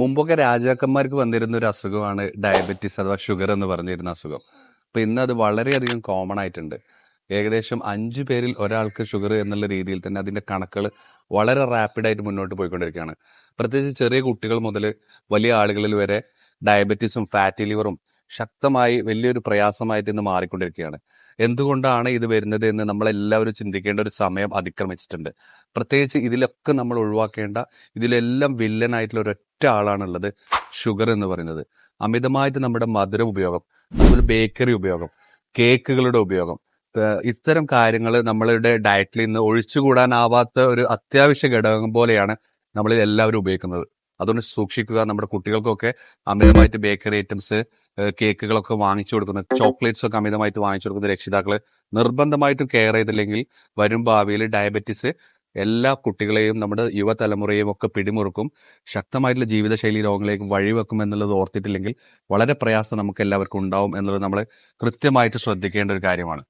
മുമ്പൊക്കെ രാജാക്കന്മാർക്ക് വന്നിരുന്ന ഒരു അസുഖമാണ് ഡയബറ്റിസ് അഥവാ ഷുഗർ എന്ന് പറഞ്ഞിരുന്ന അസുഖം. അപ്പൊ ഇന്ന് അത് വളരെയധികം കോമൺ ആയിട്ടുണ്ട്. ഏകദേശം അഞ്ചു പേരിൽ ഒരാൾക്ക് ഷുഗർ എന്നുള്ള രീതിയിൽ തന്നെ അതിന്റെ കണക്കുകൾ വളരെ റാപ്പിഡായിട്ട് മുന്നോട്ട് പോയിക്കൊണ്ടിരിക്കുകയാണ്. പ്രത്യേകിച്ച് ചെറിയ കുട്ടികൾ മുതൽ വലിയ ആളുകളിൽ വരെ ഡയബറ്റീസും ഫാറ്റ് ലിവറും ശക്തമായി വലിയൊരു പ്രയാസമായിട്ട് ഇന്ന് മാറിക്കൊണ്ടിരിക്കുകയാണ്. എന്തുകൊണ്ടാണ് ഇത് വരുന്നത് എന്ന് നമ്മളെല്ലാവരും ചിന്തിക്കേണ്ട ഒരു സമയം അതിക്രമിച്ചിട്ടുണ്ട്. പ്രത്യേകിച്ച് ഇതിലൊക്കെ നമ്മൾ ഒഴിവാക്കേണ്ട ഇതിലെല്ലാം വില്ലനായിട്ടുള്ള ഒരൊറ്റ ആളാണുള്ളത്. ഷുഗർ എന്ന് പറയുന്നത്. അമിതമായിട്ട് നമ്മുടെ മധുര ഉപയോഗം അതുപോലെ ബേക്കറി ഉപയോഗം കേക്കുകളുടെ ഉപയോഗം ഇത്തരം കാര്യങ്ങൾ നമ്മളുടെ ഡയറ്റിൽ നിന്ന് ഒഴിച്ചുകൂടാനാവാത്ത ഒരു അത്യാവശ്യ ഘടകം പോലെയാണ് നമ്മളിൽ എല്ലാവരും ഉപയോഗിക്കുന്നത്. അതുകൊണ്ട് സൂക്ഷിക്കുക നമ്മുടെ കുട്ടികൾക്കൊക്കെ അമിതമായിട്ട് ബേക്കറി ഐറ്റംസ് കേക്കുകളൊക്കെ വാങ്ങിച്ചു കൊടുക്കുന്നത് ചോക്ലേറ്റ്സ് ഒക്കെ അമിതമായിട്ട് വാങ്ങിച്ചു കൊടുക്കുന്ന രക്ഷിതാക്കൾ നിർബന്ധമായിട്ടും കെയർ ചെയ്തില്ലെങ്കിൽ വരും ഭാവിയിൽ ഡയബറ്റിസ് എല്ലാ കുട്ടികളെയും നമ്മുടെ യുവതലമുറയെയും ഒക്കെ പിടിമുറുക്കും. ശക്തമായിട്ടുള്ള ജീവിതശൈലി രോഗങ്ങളിലേക്ക് വഴിവെക്കും എന്നുള്ളത് ഓർത്തിട്ടില്ലെങ്കിൽ വളരെ പ്രയാസം നമുക്ക് എല്ലാവർക്കും ഉണ്ടാവും എന്നുള്ളത് നമ്മൾ കൃത്യമായിട്ട് ശ്രദ്ധിക്കേണ്ട ഒരു കാര്യമാണ്.